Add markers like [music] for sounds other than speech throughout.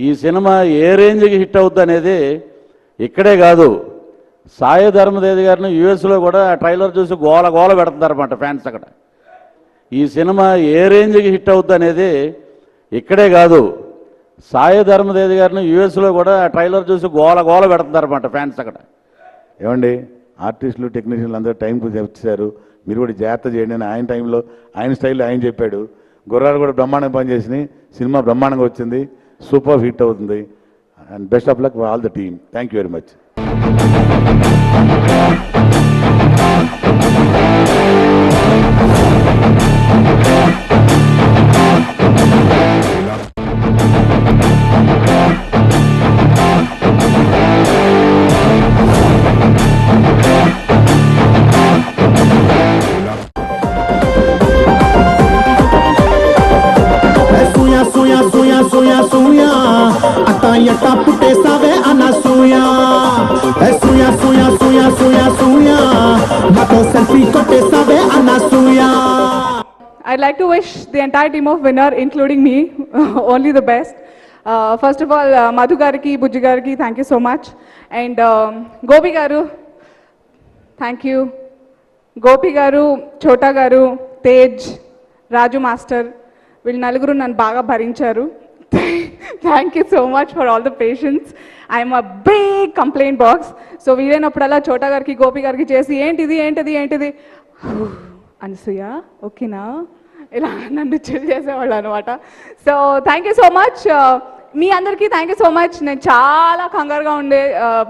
ఈ సినిమా ఏ రేంజ్కి హిట్ అవుద్ది అనేది ఇక్కడే కాదు. సాయి ధర్మదేవి గారిని యుఎస్లో కూడా ట్రైలర్ చూసి గోల గోల పెడుతున్నారన్నమాట ఫ్యాన్స్ అక్కడ. ఈ సినిమా ఏ రేంజ్కి హిట్ అవుద్ది అనేది ఇక్కడే కాదు. సాయి ధర్మదేవి గారిని యుఎస్లో కూడా ట్రైలర్ చూసి గోల గోల పెడుతున్నారన్నమాట ఫ్యాన్స్ అక్కడ. ఏమండి? ఆర్టిస్టులు టెక్నీషియన్లు అందరూ టైంకు వచ్చారు మీరు కూడా జాగ్రత్త చేయండి అని ఆయన టైంలో ఆయన స్టైల్లో ఆయన చెప్పాడు. గుర్రాలు కూడా బ్రహ్మాండంగా పనిచేసినాయి. సినిమా బ్రహ్మాండంగా వచ్చింది. సూపర్ హిట్ అవుతుంది. And best of luck all the team thank you very much ఎట్ట పుట్టేసావే అన్న సూయ సూయ సూయ సూయ సూయ సూయ నాతో సెల్ఫీ కొట్టేసావే అన్న సూయ I'd like to wish the entire team of winner, including me, only the best. Uh, first of all, uh, Madhu Gariki, Bujji Gariki, thank you so much. And um, Gopi Garu, thank you. Gopi గారు చోటా గారు తేజ్ రాజు master వీళ్ళు నలుగురు నన్ను బాగా భరించారు thank you so much for all the patience I'm a big complaint box so వీలైనప్పుడల్లా Chota గారికి గోపి గారికి చేసి ఏంటిది ఏంటిది ఏంటిది? [sighs] అనసూయ ఓకేనా ఇలా నన్ను చిల్ చేసేవాళ్ళు అనమాట. So thank you so much మీ అందరికీ థ్యాంక్ యూ సో మచ్ నేను చాలా కంగారుగా ఉండే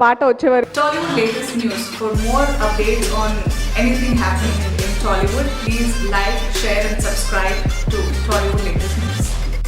పాట వచ్చేవారు Tollywood latest news for more update on anything happening in Tollywood please like share and subscribe